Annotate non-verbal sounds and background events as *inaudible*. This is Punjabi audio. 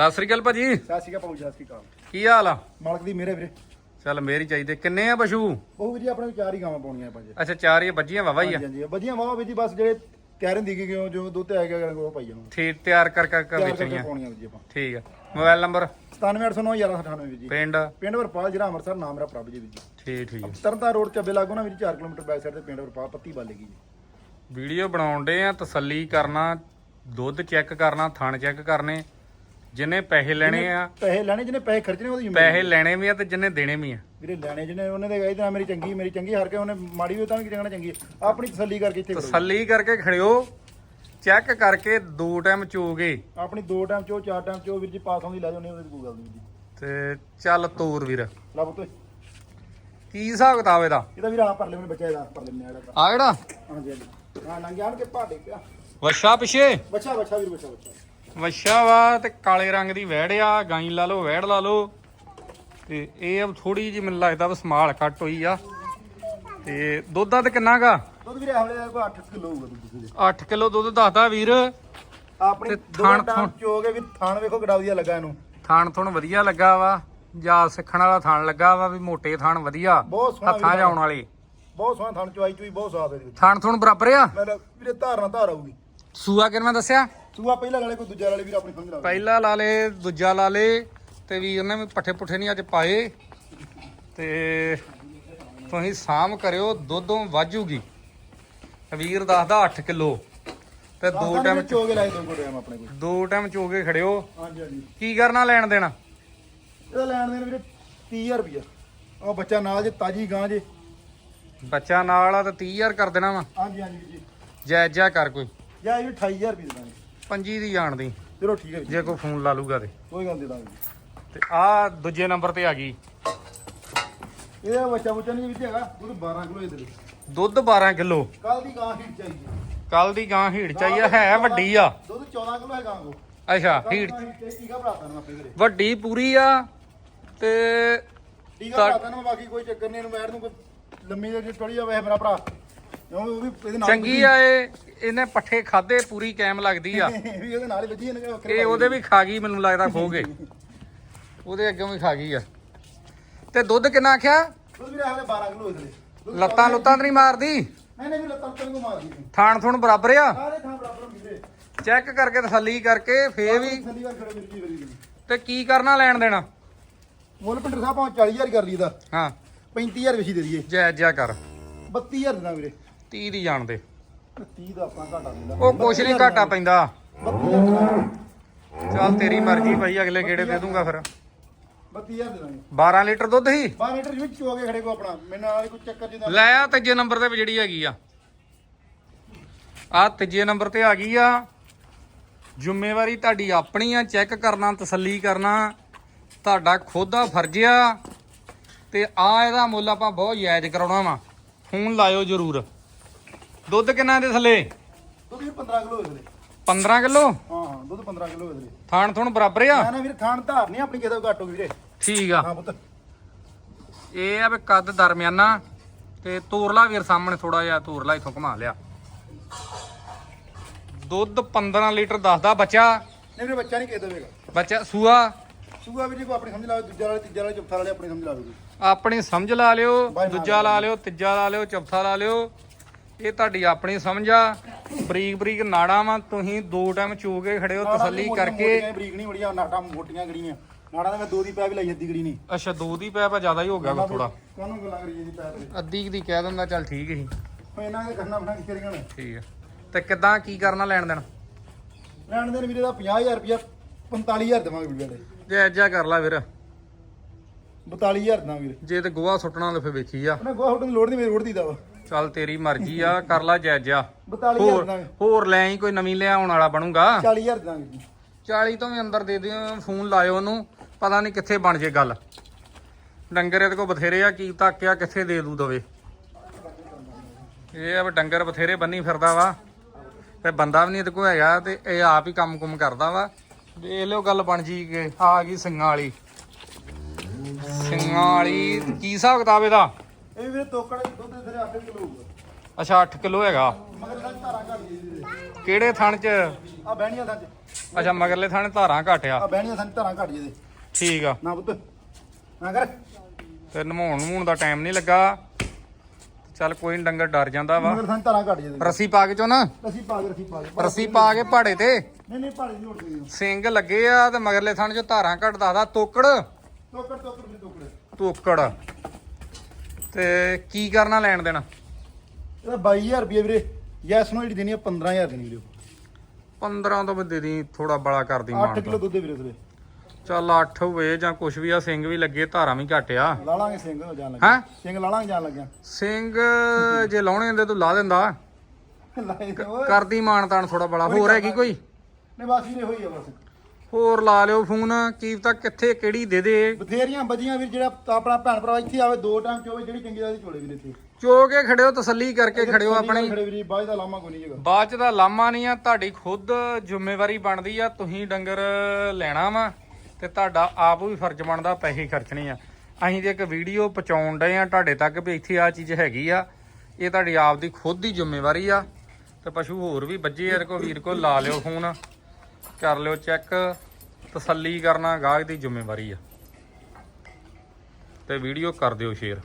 ਸਤਿ ਸ੍ਰੀ ਅਕਾਲ ਭਾਜੀ। ਸਤਿ ਸ਼੍ਰੀ ਅਕਾਲ ਜੀ, ਸਤਿ ਸ਼੍ਰੀ ਅਕਾਲ। ਕੀ ਹਾਲ ਆ? ਮਾਲਕ ਦੀ ਮੇਰੇ ਵੀਰੇ। ਚੱਲ ਮੇਰੀ ਚਾਹੀਦੇ ਕਿੰਨੇ ਆ ਪਸ਼ੂ? ਉਹ ਵੀਰ ਜੀ ਆਪਣੇ ਚਾਰ ਹੀ ਗਾਵਾਂ ਪਾਉਣੀਆਂ ਆਪਾਂ ਜੀ। ਅੱਛਾ ਚਾਰ ਹੀ ਬੱਜੀਆਂ ਵਾਵਾ ਹੀ ਆ। ਹਾਂਜੀ ਹਾਂਜੀ। ਵਧੀਆ ਵਾਹ ਵੀਰ ਜੀ ਬਸ ਜਿਹੜੇ ਰਹੇ ਦੀ ਕਿ ਜੋ ਦੁੱਧ ਆ ਗਿਆ ਉਹ ਪਾਈ ਜਾਣਾ। ਠੀਕ ਤਿਆਰ ਕਰ ਕਰ ਕਰ ਤਿਆਰ ਕਰਕੇ ਵੇਚਣੀਆਂ ਪਾਉਣੀਆਂ ਵੀਰ ਜੀ ਆਪਾਂ। ਠੀਕ ਆ। Mobile number? 97809 ਵੀਰ ਜੀ। ਪਿੰਡ? ਪਿੰਡ ਵਰਪਾਲ ਜ਼ਿਲ੍ਹਾ ਅੰਮ੍ਰਿਤਸਰ ਨਾਮ ਮੇਰਾ ਪ੍ਰਭ ਜੀ ਵੀਰ ਜੀ। ਠੀਕ ਠੀਕ ਆ। ਤਰਨਤਾਰਨ ਰੋਡ ਚੱਬੇ ਲਾਗੋ ਨਾ ਵੀਰ 4 ਕਿਲੋਮੀਟਰ ਬੈਕ ਸਾਈਡ ਤੇ ਪਿੰਡ ਵਰਪਾਲ ਪੱਤੀ ਬਾਲੇਗੀ ਜੀ। ਵੀਡੀਓ ਬਣਾਉਂਦੇ ਆ ਤਸੱਲੀ ਕਰਨਾ ਦੁੱਧ ਚੈੱਕ ਕਰਨਾ ਥਣ ਚੈੱਕ ਕਰਨੇ। ਜਿੰਨੇ ਪੈਸੇ ਲੈਣੇ ਆ। ਪੈਸੇ ਲੈਣੇ ਜਿਹਨੇ ਪੈਸੇ ਖਰਚਣੇ ਉਹਦੀ ਜ਼ਿੰਮੇਵਾਰੀ ਪੈਸੇ ਲੈਣੇ ਵੀ ਆ ਤੇ ਜਿੰਨੇ ਦੇਣੇ ਵੀ ਆ। ਵੀਰੇ ਲੈਣੇ ਜਿਹਨੇ ਉਹਨੇ ਦੇ ਗਏ ਤਾਂ ਮੇਰੀ ਚੰਗੀ ਮੇਰੀ ਚੰਗੀ ਹਾਰ ਕੇ ਉਹਨੇ ਮਾੜੀ ਹੋਈ ਤਾਂ ਵੀ ਕਿਹਨਾਂ ਚੰਗੀ। ਆਪਣੀ ਤਸੱਲੀ ਕਰਕੇ ਇੱਥੇ ਤਸੱਲੀ ਕਰਕੇ ਖੜਿਓ ਚੈੱਕ ਕਰਕੇ ਦੋ ਟਾਈਮ ਚੋਗੇ। ਆਪਣੀ ਦੋ ਟਾਈਮ ਚੋ ਚਾਰ ਟਾਈਮ ਚੋ ਵੀਰ ਜੀ ਪਾਸ ਆਉਂਦੀ ਲੈ ਜਾਣੀ ਉਹਦੀ ਕੋਈ ਗੱਲ ਨਹੀਂ ਜੀ। ਤੇ ਚੱਲ ਤੋਰ ਵੀਰ। ਲੱਭ ਤੋ ਕੀ ਹਿਸਾਬ ਕਿਤਾਬ ਇਹਦਾ? ਇਹਦਾ ਵੀਰ ਆ ਪਰਲੇ ਮੈਨੂੰ ਬੱਚਾ ਇਹਦਾ ਪਰਲੇ ਨੇ ਆੜਾ ਆ ਜਿਹੜਾ ਹਾਂਜੀ ਹਾਂਜੀ। ਹਾਂ ਨੰਗੇ ਆਣ ਕੇ ਭਾਡੇ ਪਿਆ। ਵਛਾ ਪਿਛੇ। ਬੱਚਾ ਬੱਚਾ ਵੀਰ ਬੱਚਾ ਬੱਚਾ ਵਛਾ ਵਾ ਤੇ ਕਾਲੇ ਰੰਗ ਦੀ ਵਹਿੜ ਆ ਗਾਈ ਲਾ ਲਓ ਵਹਿੜ ਲਾ ਲਓ। ਤੇ ਇਹ ਥੋੜੀ ਜਿਹੀ ਮੈਨੂੰ ਲੱਗਦਾ ਵਾ ਸਮਾਲ ਕੱਟ ਹੋਈ ਆ। ਤੇ ਦੁੱਧ ਦਾ ਤੇ ਕਿੰਨਾ ਗਾ ਦੁੱਧ ਵੀਰੇ ਹਵਲੇ ਕੋਈ 8 ਕਿਲੋ ਹੋਊਗਾ ਦੁੱਧ ਵੀਰੇ। 8 ਕਿਲੋ ਦੁੱਧ ਦੱਸਦਾ ਵੀਰ। ਆਪਣੀ ਥਣ- ਟਾਈਮ ਚੋਗੇ ਵੀ ਥਾਣ ਵੇਖੋ ਕਿਡਾ ਵਧੀਆ ਲੱਗਾ ਇਹਨੂੰ। ਥਾਣ ਥੁਣ ਵਧੀਆ ਲੱਗਾ ਵਾ। ਜਾਂ ਸਿੱਖਣ ਵਾਲਾ ਥਾਣ ਲੱਗਾ ਵਾ ਵੀ ਮੋਟੇ ਥਾਣ ਵਧੀਆ। ਬਹੁਤ ਸੋਹਣਾ ਹੱਥਾਂ ਆਉਣ ਵਾਲੇ। ਬਹੁਤ ਸੋਹਣਾ ਥਣ ਚਵਾਈ ਚੁਈ ਬਹੁਤ ਸਾਫ਼ ਇਹਦੇ ਵਿੱਚ। ਥਾਣ ਥੁਣ ਬਰਾਬਰ ਆ? ਮੇਰਾ ਵੀਰੇ ਧਾਰਨਾ ਧਾਰ ਆਊਗੀ। ਸੂਆ ਕਿੰਨਾ ਦੱਸਿਆ? ਸੂਆ ਪਹਿਲਾਂ ਵਾਲੇ ਕੋਈ ਦੂਜਾ ਵਾਲੇ ਵੀਰ ਆਪਣੀ ਸਮਝ ਲਾ ਪਹਿਲਾ ਲਾ ਲੇ ਦੂਜਾ ਲਾ ਲੇ ਤੇ ਵੀਰ ਨੇ ਵੀ ਪੱਠੇ ਪੁੱਠੇ ਨਹੀਂ ਅੱਜ ਪਾਏ। ਤੇ ਤੁਸੀਂ ਸਾਮ ਕਰਿਓ ਦੁੱਧੋਂ ਵਾਜੂਗੀ। ਵੀਰ ਦੱਸਦਾ 8 ਕਿਲੋ। ਤੇ ਦੋ ਟਾਈਮ ਚੋਗੇ ਲਾਏ ਦੋ ਟਾਈਮ ਆਪਣੇ ਕੋਲ। ਦੋ ਟਾਈਮ ਚੋਗੇ ਖੜਿਓ। ਹਾਂਜੀ ਹਾਂਜੀ। ਕੀ ਕਰਨਾ ਲੈਣ ਦੇਣਾ? ਇਹਦਾ ਲੈਣ ਦੇਣ ਵੀਰੇ 30000 ਰੁਪਇਆ ਉਹ ਬੱਚਾ ਨਾਲ ਜੇ ਤਾਜੀ ਗਾਂ ਜੇ। ਬੱਚਾ ਨਾਲ ਆ ਤੇ 30000 ਕਰ ਦੇਣਾ ਵਾ। ਹਾਂਜੀ ਹਾਂਜੀ ਜੀ। ਜਿਹਾ ਕਰ ਕੋਈ। ਜਾਂ ਇਹ 28000 ਰੁਪਏ ਦੇ ਦਾਂਗੇ। ਪੰਜੀ ਦੀ ਜਾਣ ਦੀ। ਚਲੋ ਠੀਕ ਹੈ ਵੀਰ ਜੀ। ਜੇ ਕੋਈ ਫੋਨ ਲਾ ਲੂਗਾ ਤੇ। ਕੋਈ ਗੱਲ ਦੇ ਦਾਂਗੇ ਜੀ। ਤੇ ਆ ਦੂਜੇ ਨੰਬਰ ਤੇ ਆ ਗਈ। ਇਹਦਾ ਬੱਚਾ ਬੱਚਾ ਨਹੀਂ ਵਿੱਚ ਹੈਗਾ ਦੁੱਧ 12 ਕਿਲੋ ਇਹਦੇ ਵਿੱਚ। ਦੁੱਧ 12 ਕਿਲੋ। ਕੱਲ ਦੀ ਗਾਂ ਹੀਟ ਚਾਹੀਦੀ ਕੱਲ ਦੀ ਗਾਂ ਹੀੜ ਚਾਹੀਏ ਹੈ ਵੱਡੀ ਆ। ਦੁੱਧ 14 ਕਿਲੋ ਹੈ ਗਾਂ ਕੋ ਅੱਛਾ ਹੀੜ ਟੀਕਾ ਭਰਾਤਾ ਨਾ ਆਪਣੇ ਘਰੇ। ਵੱਡੀ ਪੂਰੀ ਆ ਤੇ ਟੀਕਾ ਤਾਂ- ਭਰਾਤਾ ਨਾ ਬਾਕੀ ਕੋਈ ਚੱਕਰ ਨਹੀਂ ਇਹਨੂੰ ਮੈਡ ਨੂੰ ਕੋਈ ਲੰਮੀ ਜਿਹੀ ਟੋਲੀ ਜਾਵੇ ਮੇਰਾ ਭਰਾ। ਉਹ ਵੀ ਇਹਦੇ ਨਾਲ ਚੰਗੀ ਆ ਇਹ ਇਹਨੇ ਪੱਠੇ ਖਾਦੇ ਪੂਰੀ ਕੈਮ ਲੱਗਦੀ ਆ। ਇਹ *laughs* ਵੀ ਉਹਦੇ ਨਾਲ ਹੀ ਵੱਜੀ ਇਹਨੇ ਵੱਖਰੇ ਇਹ ਉਹਦੇ ਵੀ ਖਾ ਗਈ ਮੈਨੂੰ ਲੱਗਦਾ ਖੋ ਗਏ। *laughs* ਉਹਦੇ ਅੱਗੇ ਵੀ ਖਾ ਗਈ ਆ। ਤੇ ਦੁੱਧ ਕਿੰਨਾ ਆਖਿਆ? ਦੁੱਧ ਵੀਰੇ ਹਲੇ 12 ਕਿਲੋ ਦੁੱਧ ਲੱਤਾਂ ਲੁੱਤਾਂ ਤਾਂ ਨਹੀਂ ਮਾਰਦੀ? ਨਹੀਂ ਨਹੀਂ ਵੀ ਲੱਤਾਂ ਤੋਂ ਕੋ ਮਾਰਦੀ ਨਹੀਂ ਥਾਣ ਥੁਣ ਬਰਾਬਰ ਆ? ਸਾਰੇ ਥਾਂ ਬਰਾਬਰ ਵੀਰੇ। ਚੈੱਕ ਕਰਕੇ ਤਸੱਲੀ ਕਰਕੇ ਫੇਰ ਵੀ ਤੇ ਕੀ ਕਰਨਾ ਲੈਣ ਦੇਣਾ? ਮੁੱਲ ਪਿੰਡਰ ਸਾਹਿਬ ਭਾਵੇਂ 40000 ਕਰ ਲਈਦਾ। ਹਾਂ। 35000 ਵਿਛੀ ਦੇ ਦਈਏ। ਜਾਇਜ਼ ਜਿਹਾ ਕਰ। 32000 ਦੇਣਾ ਵੀਰੇ। 30 ਦੀ ਜਾਣ ਦੇ 30 ਦਾ ਆਪਾਂ ਘਾਟਾ ਦਿੰਦਾ ਉਹ ਕੁਛ ਨਹੀਂ ਘਾਟਾ ਪੈਂਦਾ। 32000 ਚੱਲ ਤੇਰੀ ਮਰਜ਼ੀ ਭਾਈ ਅਗਲੇ ਗੇੜੇ ਦੇ ਦੂੰਗਾ ਫਿਰ। 32000 ਦੇ ਦਾਂਗੇ 12 ਲੀਟਰ ਦੁੱਧ ਹੀ 12 ਲੀਟਰ ਵਿੱਚ ਚੋ ਕੇ ਖੜੇ ਕੋ ਆਪਣਾ। ਮੇਰੇ ਨਾਲ ਕੋਈ ਚੱਕਰ ਜਿਦਾ ਲੈ ਆ ਤੀਜੇ ਨੰਬਰ ਤੇ ਵੀ ਜਿਹੜੀ ਹੈਗੀ ਆ। ਆ ਤੀਜੇ ਨੰਬਰ ਤੇ ਆ ਗਈ ਆ। ਜ਼ਿੰਮੇਵਾਰੀ ਤੁਹਾਡੀ ਆਪਣੀ ਆ ਚੈੱਕ ਕਰਨਾ ਤਸੱਲੀ ਕਰਨਾ। ਤੁਹਾਡਾ ਖੁਦ ਦਾ ਫਰਜ਼ ਆ। ਤੇ ਆ ਇਹਦਾ ਮੁੱਲ ਆਪਾਂ ਬਹੁਤ ਜਾਇਜ਼ ਕਰਾਉਣਾ ਵਾ। ਫੋਨ ਲਾਇਓ ਜਰੂਰ। ਦੁੱਧ ਕਿੰਨਾ ਦੇ ਥੱਲੇ? ਦੁੱਧ ਵੀ 15 ਕਿਲੋ ਇਹਦੇ 15 ਕਿਲੋ? ਹਾਂ ਹਾਂ ਦੁੱਧ 15 ਕਿਲੋ ਇਹਦੇ ਥਾਣ ਥੁਣ ਬਰਾਬਰ ਆ? ਮੈਂ ਨਾ ਵੀਰੇ ਥਾਣ ਧਾਰ ਨਹੀਂ ਆਪਣੀ ਕਿਤੇ ਘੱਟ ਹੋ ਵੀਰੇ। ਠੀਕ ਆ। ਹਾਂ ਪੁੱਤ। ਇਹ ਆ ਵੀ ਕੱਦ ਦਰਮਿਆਨਾ ਤੇ ਤੋਰਲਾ ਵੀਰ ਸਾਹਮਣੇ ਥੋੜਾ ਜਿਹਾ ਤੋਰਲਾ ਇਥੋਂ ਘੁਮਾ ਲਿਆ। ਦੁੱਧ 15 ਲੀਟਰ ਦੱਸਦਾ ਬੱਚਾ? ਨਹੀਂ ਵੀਰੇ ਬੱਚਾ ਨਹੀਂ ਕਿਤੇ ਦੇਵੇਗਾ ਬੱਚਾ ਸੂਆ? ਸੂਆ ਵੀਰੇ ਕੋ ਆਪਣੀ ਸਮਝ ਲਾ ਦੂਜਾ ਵਾਲੇ ਤੀਜਾ ਵਾਲੇ ਚੌਥਾ ਵਾਲੇ ਆਪਣੀ ਸਮਝ ਲਾ ਵੀਰੇ ਆਪਣੀ ਸਮਝ ਲਾ ਲਿਓ ਦੂਜਾ ਲਾ ਲਿਓ ਤੀਜਾ ਲਾ ਲਿਓ ਚੌਥਾ ਲਾ ਲਿਓ। ਇਹ ਤੁਹਾਡੀ ਆਪਣੀ ਸਮਝ। ਆ ਬਰੀਕ ਬਰੀਕ ਨਾੜਾਂ ਵਾ ਤੁਸੀਂ ਦੋ ਟਾਈਮ ਚੋ ਕੇ ਖੜੇ ਹੋ ਤਸੱਲੀ ਕਰਕੇ। ਬਰੀਕ ਨਹੀਂ ਬੜੀਆਂ ਨਾਟਾਂ ਮੋਟੀਆਂ ਗੜੀਆਂ। ਨਾੜਾਂ ਦਾ ਮੈਂ ਦੋ ਦੀ ਪੈ ਵੀ ਲਈ ਅੱਧੀ ਗੜੀ ਨਹੀਂ ਅੱਛਾ ਦੋ ਦੀ ਪੈ ਪਾ ਜ਼ਿਆਦਾ ਹੀ ਹੋ ਗਿਆ ਥੋੜਾ ਕਾਹਨੂੰ ਗੱਲਾਂ ਕਰੀ ਜੀ ਪੈ ਤੇ। ਅੱਧੀ ਦੀ ਕਹਿ ਦਿੰਦਾ ਚੱਲ ਠੀਕ ਸੀ। ਇਹਨਾਂ ਦੇ ਕਰਨਾ ਬਣਾ ਕਿੱਥੇ ਰਹਿਣਾ? ਠੀਕ ਆ। ਤੇ ਕਿੱਦਾਂ ਕੀ ਕਰਨਾ ਲੈਣ ਦੇਣ? ਲੈਣ ਦੇ ਵੀਰੇ ਦਾ 50000 ਰੁਪਇਆ 45000 ਦੇਵਾਂਗੇ ਵੀਰੇ ਦੇ। ਜੇ ਐਜਾ ਕਰ ਲਾ ਵੀਰ। 42000 ਦੇਵਾਂਗੇ ਵੀਰੇ। ਜੇ ਤੇ ਗੋਹਾ ਸੁੱਟਣਾ ਤਾਂ ਫੇ ਵੇਖੀ ਆ। ਉਹਨੇ ਗੋਹਾ ਹੁੱਟਣ ਦੀ ਲੋੜ ਨਹੀਂ ਮੇਰੀ ਰੋੜਦੀ ਦਾ ਵਾ। ਚੱਲ ਤੇਰੀ ਮਰਜ਼ੀ ਆ ਕਰ ਲਾ ਜਾਇਜ਼ਾ 42000 ਹੋਰ ਹੋਰ ਲੈ ਆਈ ਕੋਈ ਨਵੀਂ ਲਿਆਉਣ ਵਾਲਾ ਬਣੂਗਾ। 40000 ਦੇਵਾਂਗੇ ਜੀ। 40 ਤੋਂ ਵੀ ਅੰਦਰ ਦੇ ਦਿਓ ਫੋਨ ਲਾਇਓ ਉਹਨੂੰ ਪਤਾ ਨਹੀਂ ਕਿੱਥੇ ਬਣ ਜੇ ਗੱਲ। ਡੰਗਰ ਇਹਦੇ ਕੋ ਬਥੇਰੇ ਆ ਕੀ ਤਾਕਿਆ ਕਿੱਥੇ ਦੇ ਦੂ ਦਵੇ। ਇਹ ਆ ਵੀ ਡੰਗਰ ਬਥੇਰੇ ਬੰਨੀ ਫਿਰਦਾ ਵਾ ਤੇ ਬੰਦਾ ਵੀ ਨਹੀਂ ਇਹਦੇ ਕੋ ਹੈਗਾ ਤੇ ਇਹ ਆਪ ਹੀ ਕੰਮ ਕੁਮ ਕਰਦਾ ਵਾ। ਵੇਖ ਲਿਓ ਗੱਲ ਬਣ ਜੀ ਕੇ ਆ ਗਈ ਸਿੰਘਾਂ ਵਾਲੀ। ਸਿੰਘਾਂ ਵਾਲੀ ਕੀ ਹਿਸਾਬ ਕਿਤਾਬ ਇਹਦਾ? ਇਹ ਵੀਰੇ ਤੋਕੜ ਦੁੱਧ ਦੇ 8 ਕਿਲੋ ਹੋਊਗਾ ਅੱਛਾ 8 ਕਿਲੋ ਹੈਗਾ। ਮਗਰ ਧਾਰਾ ਘੱਟ ਕਿਹੜੇ ਥਣ ਚ? ਆ ਬਹਿਣੀਆਂ ਦਾ ਅੱਛਾ ਮਗਰਲੇ ਥਾਣੇ ਧਾਰਾਂ ਘਟਿਆ ਆ। ਬਹਿਣੀਆਂ ਸਾਨੂੰ ਧਾਰਾਂ ਘੱਟ ਜੇ ਦੇ ਠੀਕ ਆ। ਨਾ ਪੁੱਤ ਨਾ ਕਰ। ਤੇ ਨਮਾਉਣ ਨਮੂਣ ਦਾ ਟਾਈਮ ਨਹੀਂ ਲੱਗਾ। ਚੱਲ ਕੋਈ ਨੀ ਡੰਗਰ ਡਰ ਜਾਂਦਾ ਵਾ। ਮਗਰ ਸਾਨੂੰ ਧਾਰਾਂ ਘੱਟ ਜੇ ਦੇ ਰੱਸੀ ਪਾ ਕੇ ਚੋ ਨਾ? ਅਸੀਂ ਪਾ ਕੇ ਰੱਖੀ ਪਾ ਕੇ। ਰੱਸੀ ਪਾ ਕੇ ਪਹਾੜੇ ਤੇ? ਨਹੀਂ ਨਹੀਂ ਭਾੜੀ ਦੀ ਉੱਠ ਗਈ ਸਿੰਘ ਲੱਗੇ ਆ ਤੇ ਮਗਰਲੇ ਥਾਣੇ ਚ ਧਾਰਾਂ ਘਟ ਦੱਸਦਾ ਤੋਕੜ। ਵੀ ਟੋਕਰ ਤੋਕੜ। ਤੇ ਕੀ ਕਰਨਾ ਲੈਣ ਦੇਣਾ? ਇਹਦਾ 22000 ਰੁਪਏ ਵੀਰੇ। ਯੈਸ ਨੂੰ ਜਿਹੜੀ ਦੇਣੀ ਆ 15000 ਦੇਣੀ ਵੀਰੇ 15 ਤੋਂ ਬੰਦੇ ਦੀ ਥੋੜਾ ਬੜਾ ਕਰਦੀ 8 ਮਾਨ ਕਿਲੋ ਦੁੱਧ ਦੇ ਵੀਰੇ ਸਵੇ ਚੱਲ 8 ਹੋਵੇ ਜਾਂ ਕੁਛ ਵੀ ਆ ਸਿੰਘ ਵੀ ਲੱਗੇ ਧਾਰਾਂ ਵੀ ਘੱਟ ਆ। ਲਾ ਲਾਂਗੇ ਸਿੰਘ ਜਾਣ ਲੱਗਿਆ। ਹੈਂ? ਸਿੰਘ ਲਾ ਲਾਂਗੇ ਜਾਣ ਲੱਗਿਆ। ਸਿੰਘ ਜੇ ਲਾਉਣੇ ਹੁੰਦੇ ਤੂੰ ਲਾ ਦਿੰਦਾ। ਕਰਦੀ ਮਾਨ ਤਾਨ ਥੋੜਾ ਬੜਾ। ਹੋਰ ਹੈਗੀ ਕੋਈ? ਨੇ ਬਸ ਵੀਰੇ ਹੋਈ ਆ ਬਸ। ਹੋਰ ਲਾ ਲਿਓ ਫੋਨ ਕੀ ਤਾਂ ਕਿੱਥੇ ਕਿਹੜੀ ਦੇ ਦੇ। ਬਥੇਰੀਆਂ ਬੱਜੀਆਂ ਵੀਰ ਜਿਹੜਾ ਆਪਣਾ ਭੈਣ ਭਰਾ ਇੱਥੇ ਆਵੇ ਦੋ ਟਾਈਮ ਚੋਵੇ ਜਿਹੜੀ ਚੰਗੀ ਦਾ ਚੋਲੇ ਵੀਰੇ ਇੱਥੇ। ਚੋ ਕੇ ਖੜਿਓ ਤਸੱਲੀ ਕਰਕੇ ਖੜਿਓ ਆਪਣੀ। ਖੜੇ ਵੀਰੇ ਬਾਅਦ ਦਾ ਲਾਮਾ ਕੋਈ ਨਹੀਂ ਹੈਗਾ। ਬਾਅਦ ਚ ਦਾ ਲਾਮਾ ਨਹੀਂ ਆ ਤੁਹਾਡੀ ਖੁਦ ਜ਼ਿੰਮੇਵਾਰੀ ਬਣਦੀ ਆ ਤੁਸੀਂ ਡੰਗਰ ਲੈਣਾ ਵਾ ਤੇ ਤੁਹਾਡਾ ਆਪ ਵੀ ਫਰਜ਼ ਬਣਦਾ ਪੈਸੇ ਖਰਚਣੇ ਆ। ਅਸੀਂ ਤੇ ਇੱਕ ਵੀਡੀਓ ਪਹੁੰਚਾਉਣ ਡਏ ਆ ਤੁਹਾਡੇ ਤੱਕ ਵੀ ਇੱਥੇ ਆ ਚੀਜ਼ ਹੈਗੀ ਆ। ਇਹ ਤੁਹਾਡੀ ਆਪ ਦੀ ਖੁਦ ਦੀ ਜ਼ਿੰਮੇਵਾਰੀ ਆ। ਤੇ ਪਸ਼ੂ ਹੋਰ ਵੀ ਬੱਜੇ ਯਾਰ ਕੋ ਵੀਰ ਕੋ ਲਾ ਲਿਓ ਫੋਨ। ਕਰ ਲਿਓ ਚੈੱਕ। ਤਸੱਲੀ ਕਰਨਾ ਗਾਹਕ ਦੀ ਜ਼ਿੰਮੇਵਾਰੀ ਆ। ਤੇ ਵੀਡੀਓ ਕਰ ਦਿਓ ਸ਼ੇਅਰ।